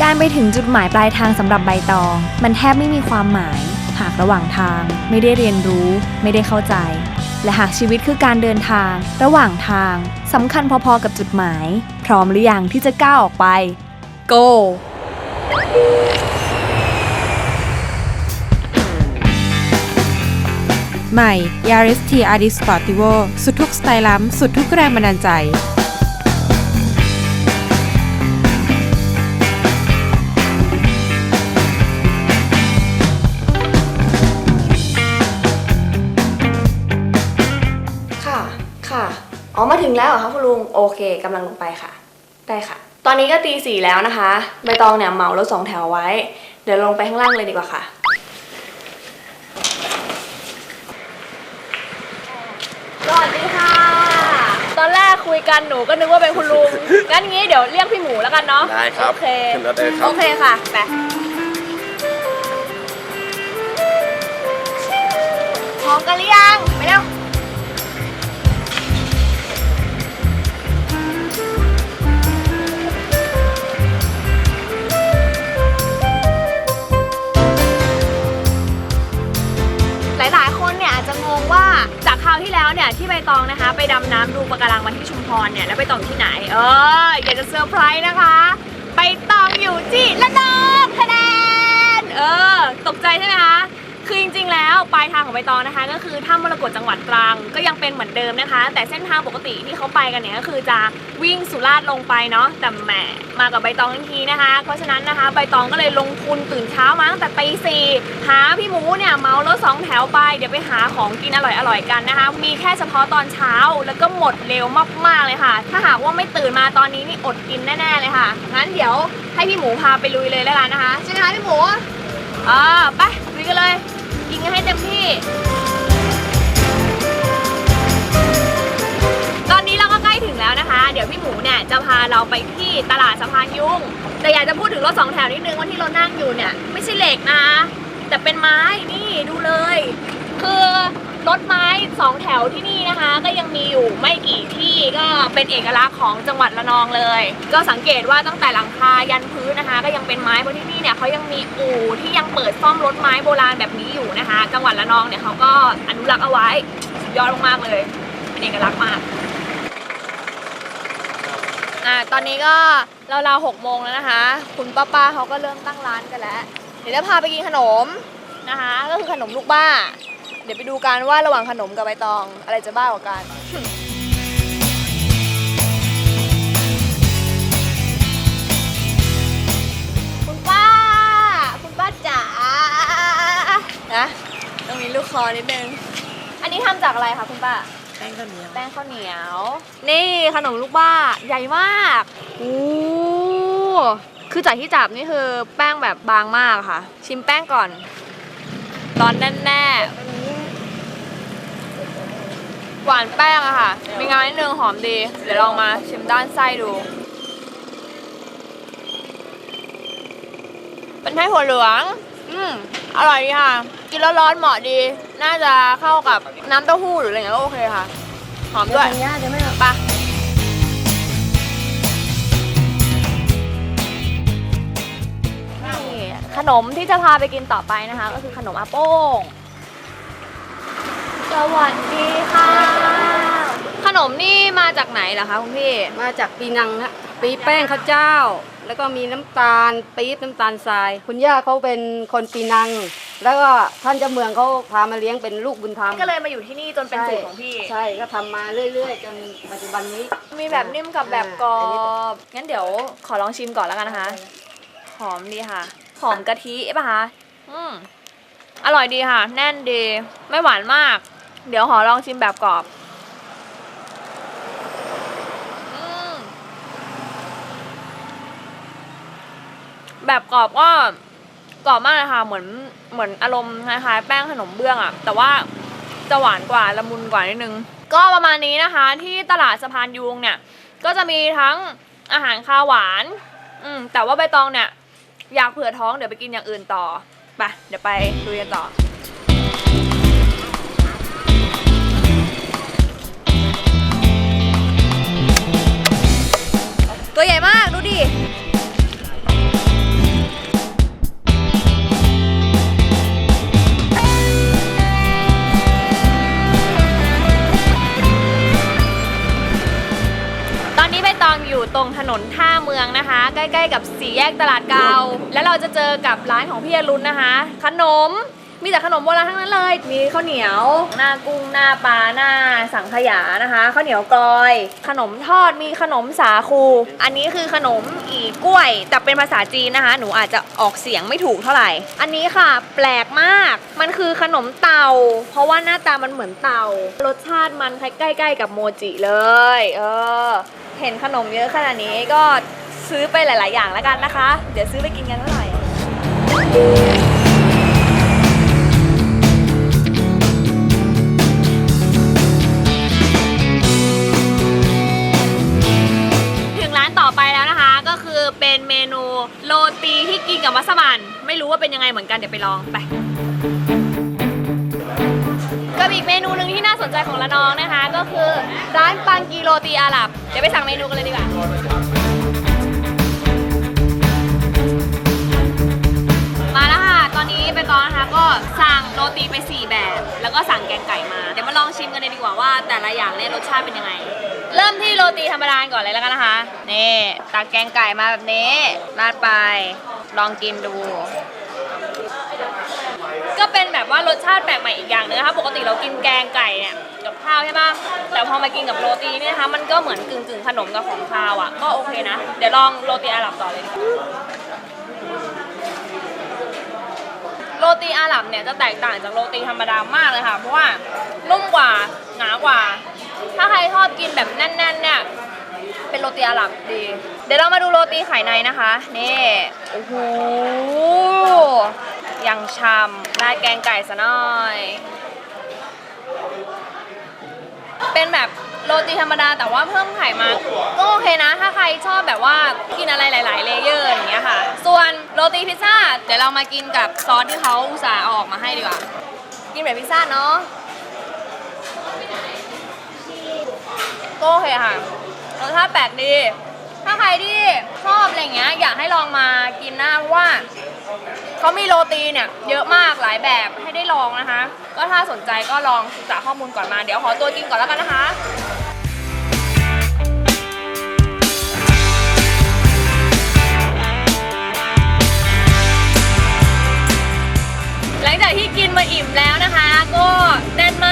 การไปถึงจุดหมายปลายทางสำหรับใบตอง มันแทบไม่มีความหมาย หากระหว่างทาง ไม่ได้เรียนรู้ ไม่ได้เข้าใจ และหากชีวิตคือการเดินทาง ระหว่างทางสำคัญพอๆกับจุดหมาย พร้อมหรือยังที่จะก้าวออกไป go ใหม่ Yaris T a r i Sportivo สุดทุกสไตล์ล้ำ สุดทุกแรงบันดาลใจ อ๋อมาถึงแล้วเหรอคะคุณลุงโอเคกำลังลงไปค่ะ ได้ค่ะ ตอนนี้ก็ตีสี่แล้วนะคะใบตองเนี่ยเหมารถสองแถวไว้ เดี๋ยวลงไปข้างล่างเลยดีกว่าค่ะสวัสดีค่ะ ตอนแรกคุยกันหนูก็นึกว่าเป็นคุณลุง งั้นงี้เดี๋ยวเรียกพี่หมูแล้วกันเนาะได้ครับโอเคขึ้นรถเลยครับ โอเคค่ะไปพร้อมกันหรือยัง ตองนะคะ ไปดำน้ำดูปะการังมาที่ชุมพรเนี่ยแล้วไปตองที่ไหน เอออยากจะเซอร์ไพรส์นะคะ ไปตองอยู่ที่ระนองคะแนนเออ ตกใจใช่ไหมคะ คือจริงๆแล้วปลายทางของใบตองนะคะ ก็คือถ้ำมรกตจังหวัดตรังก็ยังเป็นเหมือนเดิมนะคะ แต่เส้นทางปกติที่เขาไปกันเนี่ยก็คือจะวิ่งสุราษฎร์ลงไปเนาะแต่แหมมากับใบตองทั้งทีนะคะ เพราะฉะนั้นนะคะ ใบตองก็เลยลงทุนตื่นเช้ามาตั้งแต่ตีสี่หาพี่หมูเนี่ยเมารถสองแถวไปเดี๋ยวไปหาของกินอร่อยๆกันนะคะ มีแค่เฉพาะตอนเช้าแล้วก็หมดเร็วมากๆเลยค่ะ ถ้าหากว่าไม่ตื่นมาตอนนี้นี่อดกินแน่ๆเลยค่ะงั้นเดี๋ยวให้พี่หมูพาไปลุยเลยแล้วกันนะคะใช่ไหมคะพี่หมูอ่าไปลุยกันเลย กินกันให้เต็มที่ ตอนนี้เราก็ใกล้ถึงแล้วนะคะ เดี๋ยวพี่หมูเนี่ยจะพาเราไปที่ตลาดสะพานยุงแต่อยากจะพูดถึงรถสองแถวนิดนึงว่าที่เรานั่งอยู่เนี่ย ไม่ใช่เหล็กนะ แต่เป็นไม้นี่ดูเลย คือ รถไม้สองแถวที่นี่นะคะ ก็ยังมีอยู่ไม่กี่ที่ก็เป็นเอกลักษณ์ของจังหวัดระนองเลย ก็สังเกตว่าตั้งแต่หลังคายันพื้นนะคะ ก็ยังเป็นไม้เพราะที่นี่เนี่ยเขายังมีอู่ที่ยังเปิดซ่อมรถไม้โบราณแบบนี้อยู่นะคะ จังหวัดระนองเนี่ยเขาก็อนุรักษ์เอาไว้สุดยอดมากๆเลยเป็นเอกลักษณ์มากอ่าตอนนี้ก็เราๆหกโมงแล้วนะคะ คุณป้าป้าๆเขาก็เริ่มตั้งร้านกันแล้ว เดี๋ยวจะพาไปกินขนมนะคะ ก็คือขนมลูกบ้า เดี๋ยวไปดูกันว่าระหว่างขนมกับใบตอง อะไรจะบ้ากว่ากันคุณป้า คุณป้าจ๋านะต้องมีลูกคอนิดนึง อันนี้ทำจากอะไรคะคุณป้า แป้งข้าวเหนียวแป้งข้าวเหนียว นี่ขนมลูกบ้าใหญ่มากโอ้คือจากที่จับนี่คือแป้งแบบบางมากค่ะ ชิมแป้งก่อนร้อนแน่ๆ หวานแป้งอะค่ะ มีงานนิดนึงหอมดี เดี๋ยวลองมาชิมด้านไส้ดู เป็นไส้ถั่วเหลือง อืม อร่อยดีค่ะ กินแล้วร้อนเหมาะดี น่าจะเข้ากับน้ำเต้าหู้หรืออะไรอย่างเงี้ยก็โอเคค่ะ หอมด้วยไปะนี่ขนมที่จะพาไปกินต่อไปนะคะ ก็คือขนมอาโป้ง สวัสดีค่ะ ขนมนี่มาจากไหนเหรอคะคุณพี่มาจากปีนังฮะปีแป้งข้าวเจ้า แล้วก็มีน้ำตาลปี๊บน้ำตาลทราย คุณย่าเขาเป็นคนปีนัง แล้วก็ท่านเจ้าเมืองเขาพามาเลี้ยงเป็นลูกบุญธรรมก็เลยมาอยู่ที่นี่จนเป็นสูตรของพี่ ใช่ก็ทำมาเรื่อยๆจนปัจจุบันนี้ มีแบบนิ่มกับแบบกรอบ งั้นเดี๋ยวขอลองชิมก่อนแล้วกันนะคะ หอมดีค่ะ หอมกะทิป่ะคะ อืม อร่อยดีค่ะ แน่นดี ไม่หวานมาก เดี๋ยวขอลองชิมแบบกรอบอืมแบบกรอบก็กรอบมากเลยค่ะ เหมือนเหมือนอารมณ์คล้ายๆแป้งขนมเบื้องอะแต่ว่าจะหวานกว่าละมุนกว่านิดนึง ก็ประมาณนี้นะคะ ที่ตลาดสะพานยูงเนี่ย ก็จะมีทั้งอาหารคาวหวาน อืมแต่ว่าใบตองเนี่ย อยากเผื่อท้องเดี๋ยวไปกินอย่างอื่นต่อไปเดี๋ยวไปดูกันต่อ ตัวใหญ่มากดูดิตอนนี้ไปตอนอยู่ตรงถนนท่าเมืองนะคะ ใกล้ ๆ กับสี่แยกตลาดเก่าแล้วเราจะเจอกับร้านของพี่อรุณนะคะ ขนม มีแต่ขนมโบราณทั้งนั้นเลย มีข้าวเหนียว หน้ากุ้ง หน้าปลา หน้าสังขยานะคะ ข้าวเหนียวกลอย ขนมทอด มีขนมสาคู อันนี้คือขนมอีกล้วย แต่เป็นภาษาจีนนะคะ หนูอาจจะออกเสียงไม่ถูกเท่าไหร่ อันนี้ค่ะ แปลกมาก มันคือขนมเตา เพราะว่าหน้าตามันเหมือนเตา รสชาติมันใกล้ๆกับโมจิเลย เออ เห็นขนมเยอะขนาดนี้ก็ซื้อไปหลาย ๆ อย่างแล้วกันนะคะ เดี๋ยวซื้อไปกินกันเมื่อไหร่ มัสมั่นไม่รู้ว่าเป็นยังไงเหมือนกันเดี๋ยวไปลองไปกับอีกเมนูหนึ่งที่น่าสนใจของละนองนะคะ ก็คือร้านปังกีโรตีอาหรับเดี๋ยวไปสั่งเมนูกันเลยดีกว่ามาแล้วค่ะตอนนี้ไปตองนะคะก็สั่งโรตีไป 4 แบบ แล้วก็สั่งแกงไก่มาเดี๋ยวมาลองชิมกันเลยดีกว่าว่า แต่ละอย่างเนี่ยรสชาติเป็นยังไง เริ่มที่โรตีธรรมดาก่อนเลยแล้วกันนะคะนี่ตักแกงไก่มาแบบนี้ราดไป ลองกินดู ก็เป็นแบบว่ารสชาติแปลกใหม่อีกอย่างหนึงนะคะปกติเรากินแกงไก่เนี่ยกับข้าวใช่ปะแต่พอมากินกับโรตีเนี่ยนะคะมันก็เหมือนกึ่งกึ่งๆขนมกับของข้าวอะก็โอเคนะ เดี๋ยวลองโรตีอาหรับต่อเลยโรตีอาหรับเนี่ยจะแตกต่างจากโรตีธรรมดามากเลยค่ะ เพราะว่านุ่มกว่าหนากว่า ถ้าใครชอบกินแบบแน่นๆเนี่ย เป็นโรตีอาหรับดี เดี๋ยวเรามาดูโรตีไข่ในนะคะ นี่โอ้โหยังชำราดแกงไก่ซะหน่อย เป็นแบบโรตีธรรมดาแต่ว่าเพิ่มไข่มาก็โอเคนะ ถ้าใครชอบแบบว่ากินอะไรหลาย ๆ เลเยอร์อย่างเงี้ยค่ะ ส่วนโรตีพิซซ่า เดี๋ยวเรามากินกับซอสที่เขาอุตส่าห์เอาออกมาให้ดีกว่า กินแบบพิซซ่าเนาะก็โอเคค่ะ รสชาติแปลกดี ถ้าใครที่ชอบอะไรเงี้ยอยากให้ลองมากินนะเพราะว่าเขามีโรตีเนี่ยเยอะมากหลายแบบให้ได้ลองนะคะ ก็ถ้าสนใจก็ลองศึกษาข้อมูลก่อนมาเดี๋ยวขอตัวกินก่อนแล้วกันนะคะหลังจากที่กินมาอิ่มแล้วนะคะ ก็แน่นมาก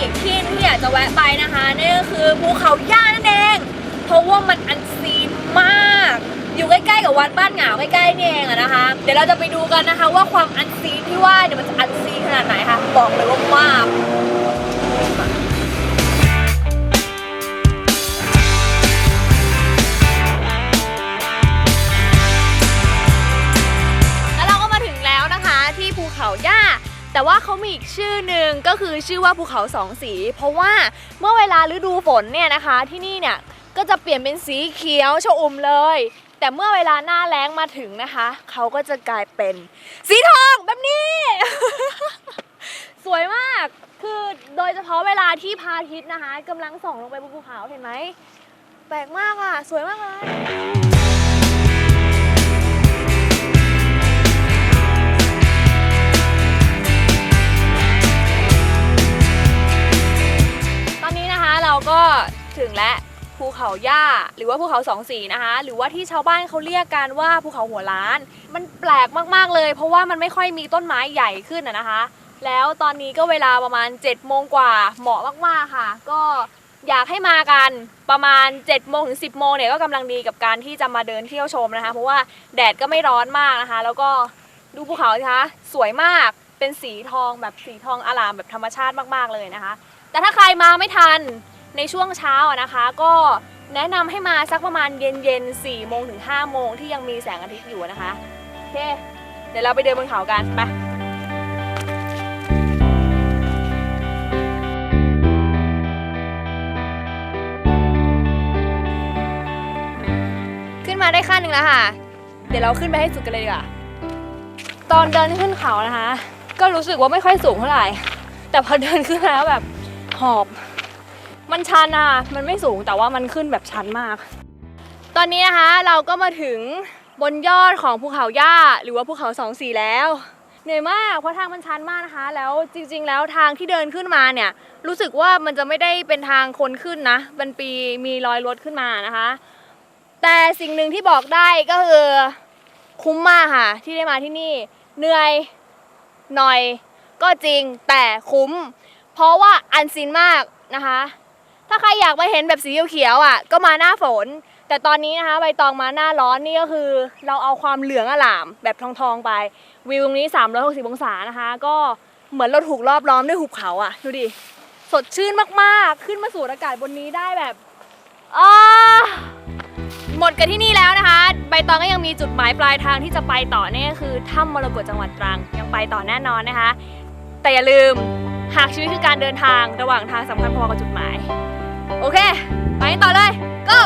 อีกที่ที่อยากจะแวะไปนะคะนั่นก็คือภูเขาย่านั่นเองเพราะว่ามันอันซีนมาก อยู่ใกล้ๆกับวัดบ้านหงาวใกล้ๆนี่เองอะนะคะ เดี๋ยวเราจะไปดูกันนะคะ ว่าความอันซีนที่ว่าเนี่ยมันจะอันซีนขนาดไหนคะบอกเลยว่ามา แต่ว่าเขามีอีกชื่อหนึ่งก็คือชื่อว่าภูเขาสองสี เพราะว่าเมื่อเวลาฤดูฝนเนี่ยนะคะ ที่นี่เนี่ยก็จะเปลี่ยนเป็นสีเขียวชอุ่มเลย แต่เมื่อเวลาหน้าแล้งมาถึงนะคะ เขาก็จะกลายเป็นสีทองแบบนี้ สวยมากคือโดยเฉพาะเวลาที่พระอาทิตย์นะคะกำลังส่องลงไปบนภูเขาเห็นไหมแปลกมากอะ สวยมากเลย ถึงและภูเขาย่าหรือว่าภูเขาสองสีนะคะ หรือว่าที่ชาวบ้านเขาเรียกกันว่าภูเขาหัวล้าน มันแปลกมากๆเลย เพราะว่ามันไม่ค่อยมีต้นไม้ใหญ่ขึ้นอะนะคะ แล้วตอนนี้ก็เวลาประมาณ7จ็ดโมงกว่าเหมาะมากๆค่ะ ก็อยากให้มากันประมาณ7จ็ดโมงถึงสิบโมงเนี่ยก็กำลังดีกับการที่จะมาเดินเที่ยวชมนะคะ เพราะว่าแดดก็ไม่ร้อนมากนะคะ แล้วก็ดูภูเขาสิคะสวยมากเป็นสีทองแบบสีทองอลามแบบธรรมชาติมากๆเลยนะคะ แต่ถ้าใครมาไม่ทัน ในช่วงเช้านะคะ ก็แนะนำให้มาสักประมาณเย็นเย็นๆ4โมงถึง5โมงที่ยังมีแสงอาทิตย์อยู่นะคะโอเคเดี๋ยวเราไปเดินบนเขากันไปขึ้นมาได้ขั้นหนึ่งแล้วค่ะ เดี๋ยวเราขึ้นไปให้สุดกันเลยดีกว่าตอนเดินขึ้นเขานะคะ ก็รู้สึกว่าไม่ค่อยสูงเท่าไหร่ แต่พอเดินขึ้นแล้วแบบหอบ มันชันอะ มันไม่สูงแต่ว่ามันขึ้นแบบชันมาก ตอนนี้นะคะเราก็มาถึงบนยอดของภูเขาย่าหรือว่าภูเขาสองสีแล้วเหนื่อยมากเพราะทางมันชันมากนะคะ แล้วจริง ๆ แล้วทางที่เดินขึ้นมาเนี่ย รู้สึกว่ามันจะไม่ได้เป็นทางคนขึ้นนะมันปีมีรอยรถขึ้นมานะคะ แต่สิ่งหนึ่งที่บอกได้ก็คือคุ้มมากค่ะ ที่ได้มาที่นี่เหนื่อยหน่อยก็จริงแต่คุ้ม เพราะว่าอันซีนมากนะคะ ถ้าใครอยากมาเห็นแบบสีเขียวๆอะ ก็มาหน้าฝน แต่ตอนนี้นะคะใบตองมาหน้าร้อนนี่ก็คือ เราเอาความเหลืองอลามแบบทองๆไป วิวตรงนี้ 360 องศานะคะ ก็เหมือนเราถูกรอบล้อมด้วยหุบเขาอะ ดูดิ สดชื่นมากๆ ขึ้นมาสูดอากาศบนนี้ได้แบบอ้าหมดกันที่นี่แล้วนะคะ ใบตองก็ยังมีจุดหมายปลายทางที่จะไปต่อเนี่ยก็คือถ้ำมรกตจังหวัดตรังยังไปต่อแน่นอนนะคะ แต่อย่าลืมหากชีวิตคือการเดินทางระหว่างทางสำคัญพอกับจุดหมาย โอเค ไปต่อเลย go